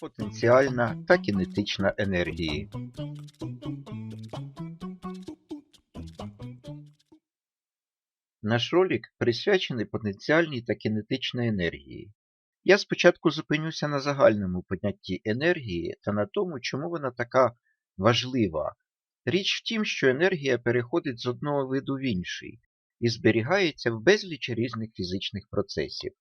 Потенціальна та кінетична енергії. Наш ролик присвячений потенціальній та кінетичній енергії. Я спочатку зупинюся на загальному понятті енергії та на тому, чому вона така важлива. Річ в тім, що енергія переходить з одного виду в інший і зберігається в безлічі різних фізичних процесів.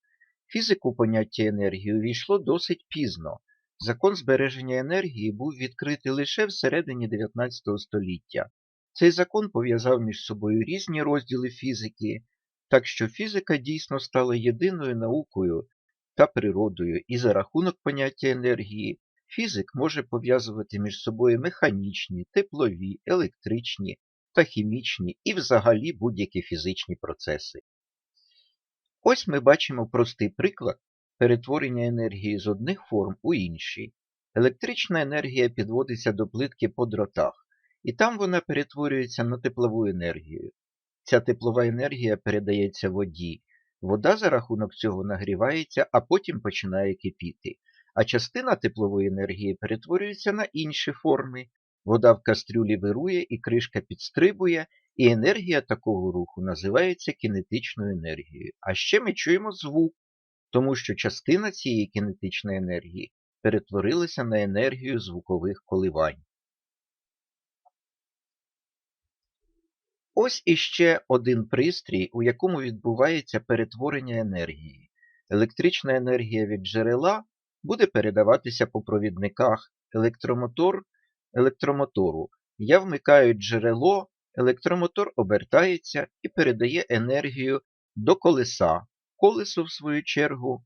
Фізику поняття енергії увійшло досить пізно. Закон збереження енергії був відкритий лише в середині 19 століття. Цей закон пов'язав між собою різні розділи фізики, так що фізика дійсно стала єдиною наукою та природою, і за рахунок поняття енергії фізик може пов'язувати між собою механічні, теплові, електричні та хімічні і взагалі будь-які фізичні процеси. Ось ми бачимо простий приклад перетворення енергії з одних форм у інші. Електрична енергія підводиться до плитки по дротах, і там вона перетворюється на теплову енергію. Ця теплова енергія передається воді. Вода за рахунок цього нагрівається, а потім починає кипіти. А частина теплової енергії перетворюється на інші форми. Вода в кастрюлі вирує і кришка підстрибує, і енергія такого руху називається кінетичною енергією. А ще ми чуємо звук, тому що частина цієї кінетичної енергії перетворилася на енергію звукових коливань. Ось іще один пристрій, у якому відбувається перетворення енергії. Електрична енергія від джерела буде передаватися по провідниках електромотор електромотору. Я вмикаю джерело, електромотор обертається і передає енергію до колеса. Колесо, в свою чергу,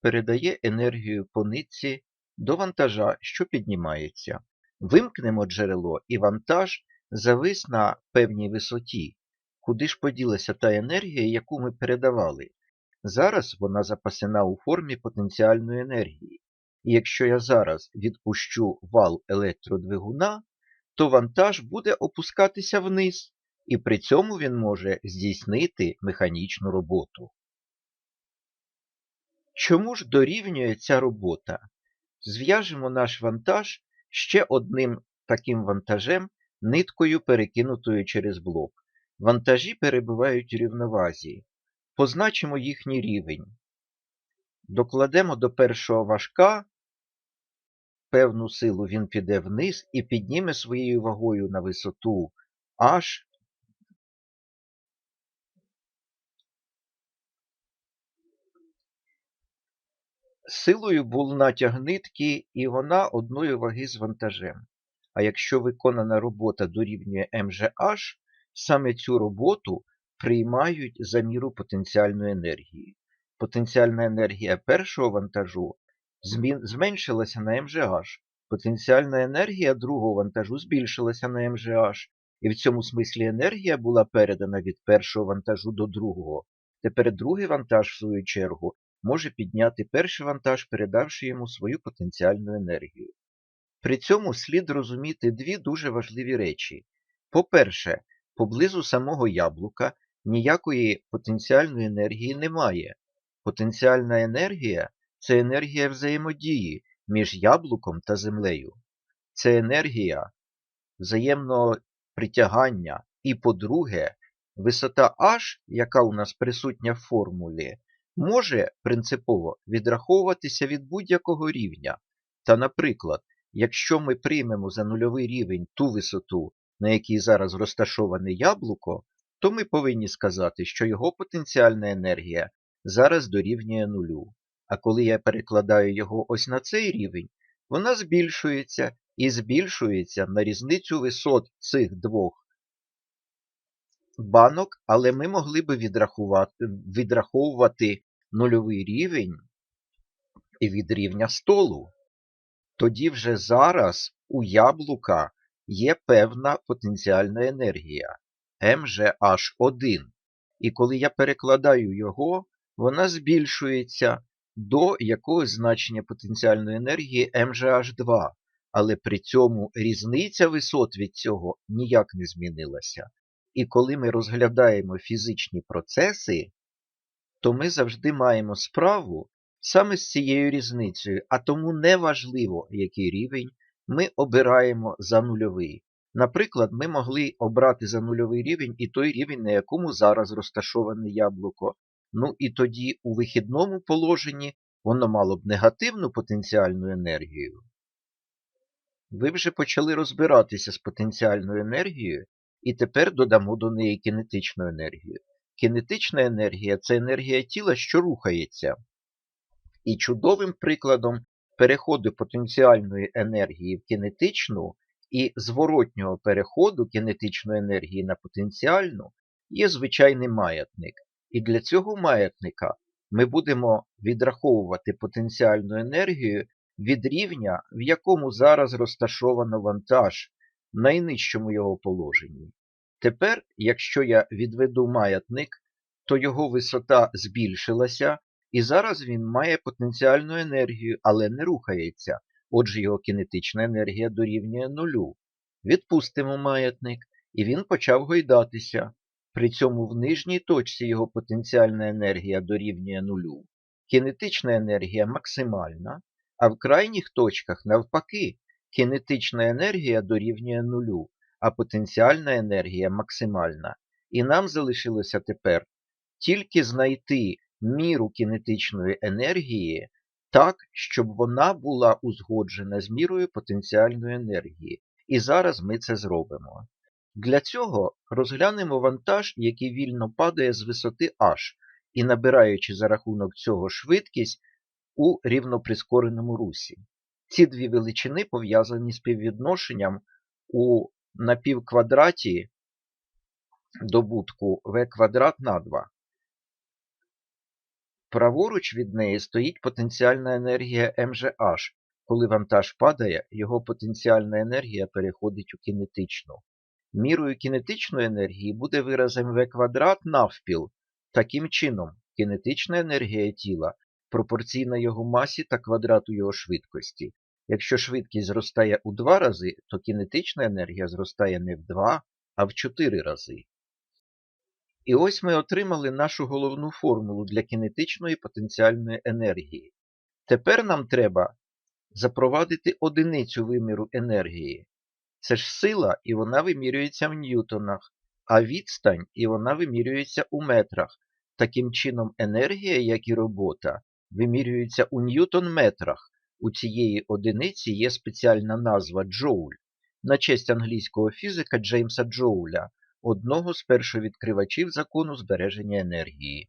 передає енергію по нитці до вантажа, що піднімається. Вимкнемо джерело і вантаж завис на певній висоті. Куди ж поділася та енергія, яку ми передавали? Зараз вона запасена у формі потенціальної енергії. І якщо я зараз відпущу вал електродвигуна, то вантаж буде опускатися вниз, і при цьому він може здійснити механічну роботу. Чому ж дорівнює ця робота? Зв'яжемо наш вантаж ще одним таким вантажем, ниткою перекинутою через блок. Вантажі перебувають у рівновазі. Позначимо їхній рівень. Докладемо до першого важка, певну силу він піде вниз і підніме своєю вагою на висоту аж силою був натяг нитки, і вона одної ваги з вантажем. А якщо виконана робота дорівнює МЖH, саме цю роботу приймають за міру потенціальної енергії. Потенціальна енергія першого вантажу зменшилася на МЖH, потенціальна енергія другого вантажу збільшилася на МЖH, і в цьому смислі енергія була передана від першого вантажу до другого. Тепер другий вантаж, в свою чергу, може підняти перший вантаж, передавши йому свою потенціальну енергію. При цьому слід розуміти дві дуже важливі речі. По-перше, поблизу самого яблука ніякої потенціальної енергії немає. Потенціальна енергія це енергія взаємодії між яблуком та землею. Це енергія взаємного притягання. І, по-друге, висота H, яка у нас присутня в формулі, може принципово відраховуватися від будь-якого рівня. Та, наприклад, якщо ми приймемо за нульовий рівень ту висоту, на якій зараз розташоване яблуко, то ми повинні сказати, що його потенціальна енергія зараз дорівнює нулю. А коли я перекладаю його ось на цей рівень, вона збільшується і збільшується на різницю висот цих двох банок, але ми могли би відраховувати нульовий рівень від рівня столу. Тоді вже зараз у яблука є певна потенціальна енергія МЖH1. І коли я перекладаю його, вона збільшується до якогось значення потенціальної енергії МЖH2, але при цьому різниця висот від цього ніяк не змінилася. І коли ми розглядаємо фізичні процеси, то ми завжди маємо справу Саме з цією різницею, а тому не важливо, який рівень ми обираємо за нульовий. Наприклад, ми могли обрати за нульовий рівень і той рівень, на якому зараз розташоване яблуко. Ну і тоді у вихідному положенні воно мало б негативну потенціальну енергію. Ви вже почали розбиратися з потенціальною енергією, і тепер додамо до неї кінетичну енергію. Кінетична енергія це енергія тіла, що рухається. І чудовим прикладом переходу потенціальної енергії в кінетичну і зворотнього переходу кінетичної енергії на потенціальну є звичайний маятник. І для цього маятника ми будемо відраховувати потенціальну енергію від рівня, в якому зараз розташовано вантаж, в найнижчому його положенні. Тепер, якщо я відведу маятник, то його висота збільшилася, і зараз він має потенціальну енергію, але не рухається, отже його кінетична енергія дорівнює нулю. Відпустимо маятник, і він почав гойдатися. При цьому в нижній точці його потенціальна енергія дорівнює нулю, кінетична енергія максимальна, а в крайніх точках, навпаки, кінетична енергія дорівнює нулю, а потенціальна енергія максимальна. І нам залишилося тепер тільки знайти міру кінетичної енергії так, щоб вона була узгоджена з мірою потенціальної енергії. І зараз ми це зробимо. Для цього розглянемо вантаж, який вільно падає з висоти h, і набираючи за рахунок цього швидкість у рівноприскореному русі. Ці дві величини пов'язані з співвідношенням у напівквадраті добутку v квадрат на 2. Праворуч від неї стоїть потенціальна енергія МЖH. Коли вантаж падає, його потенціальна енергія переходить у кінетичну. Мірою кінетичної енергії буде виразом v квадрат навпіл. Таким чином, кінетична енергія тіла пропорційна його масі та квадрату його швидкості. Якщо швидкість зростає у два рази, то кінетична енергія зростає не в два, а в чотири рази. І ось ми отримали нашу головну формулу для кінетичної потенціальної енергії. Тепер нам треба запровадити одиницю виміру енергії. Це ж сила, і вона вимірюється в ньютонах, а відстань і вона вимірюється у метрах. Таким чином, енергія, як і робота, вимірюється у ньютон-метрах. У цієї одиниці є спеціальна назва Джоуль на честь англійського фізика Джеймса Джоуля, одного з першовідкривачів закону збереження енергії.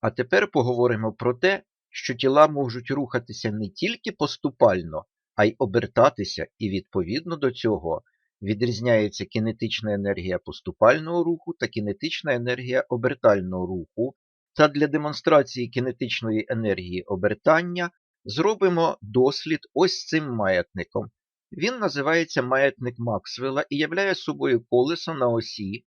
А тепер поговоримо про те, що тіла можуть рухатися не тільки поступально, а й обертатися, і відповідно до цього відрізняється кінетична енергія поступального руху та кінетична енергія обертального руху, та для демонстрації кінетичної енергії обертання зробимо дослід ось цим маятником. Він називається маятник Максвелла і являє собою колесо на осі,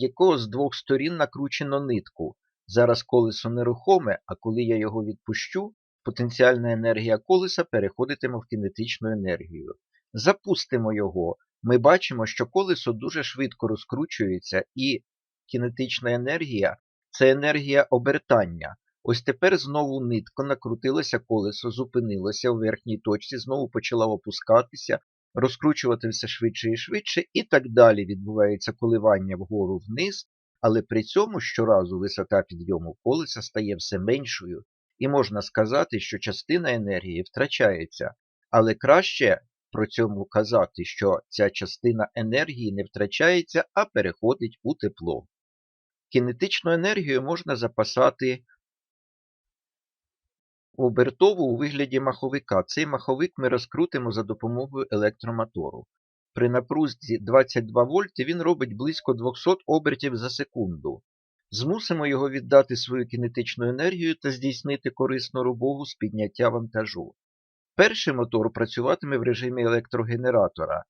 якого з двох сторін накручено нитку. Зараз колесо нерухоме, а коли я його відпущу, потенціальна енергія колеса переходитиме в кінетичну енергію. Запустимо його. Ми бачимо, що колесо дуже швидко розкручується, і кінетична енергія це енергія обертання. Ось тепер знову нитко накрутилося колесо, зупинилося у верхній точці, знову почала опускатися, розкручувати все швидше і швидше, і так далі відбувається коливання вгору вниз, але при цьому щоразу висота підйому колеса стає все меншою, і можна сказати, що частина енергії втрачається, але краще про цьому казати, що ця частина енергії не втрачається, а переходить у тепло. Кінетичну енергію можна запасати обертову у вигляді маховика. Цей маховик ми розкрутимо за допомогою електромотору. При напрузці 22 вольти він робить близько 200 обертів за секунду. Змусимо його віддати свою кінетичну енергію та здійснити корисну роботу з підняття вантажу. Перший мотор працюватиме в режимі електрогенератора,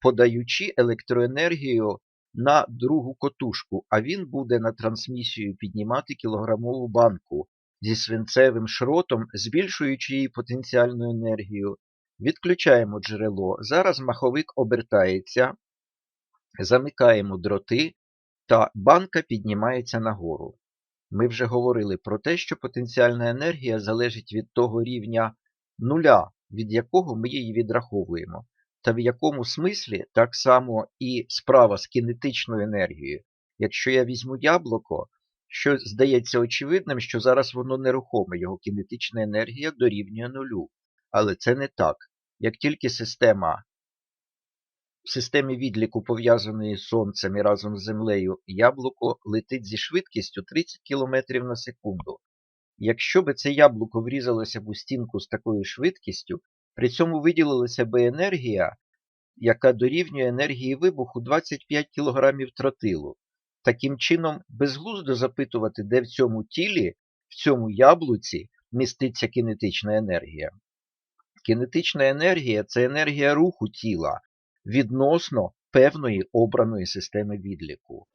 подаючи електроенергію на другу котушку, а він буде на трансмісію піднімати кілограмову банку зі свинцевим шротом, збільшуючи її потенціальну енергію. Відключаємо джерело. Зараз маховик обертається, замикаємо дроти, та банка піднімається нагору. Ми вже говорили про те, що потенціальна енергія залежить від того рівня нуля, від якого ми її відраховуємо, та в якому смислі так само і справа з кінетичною енергією. Якщо я візьму яблуко, що здається очевидним, що зараз воно нерухоме, його кінетична енергія дорівнює нулю. Але це не так. Як тільки система в системі відліку, пов'язаної з Сонцем і разом з Землею, яблуко летить зі швидкістю 30 км на секунду. Якщо би це яблуко врізалося б у стінку з такою швидкістю, при цьому виділилася б енергія, яка дорівнює енергії вибуху 25 кг тротилу. Таким чином, безглуздо запитувати, де в цьому тілі, в цьому яблуці міститься кінетична енергія. Кінетична енергія це енергія руху тіла відносно певної обраної системи відліку.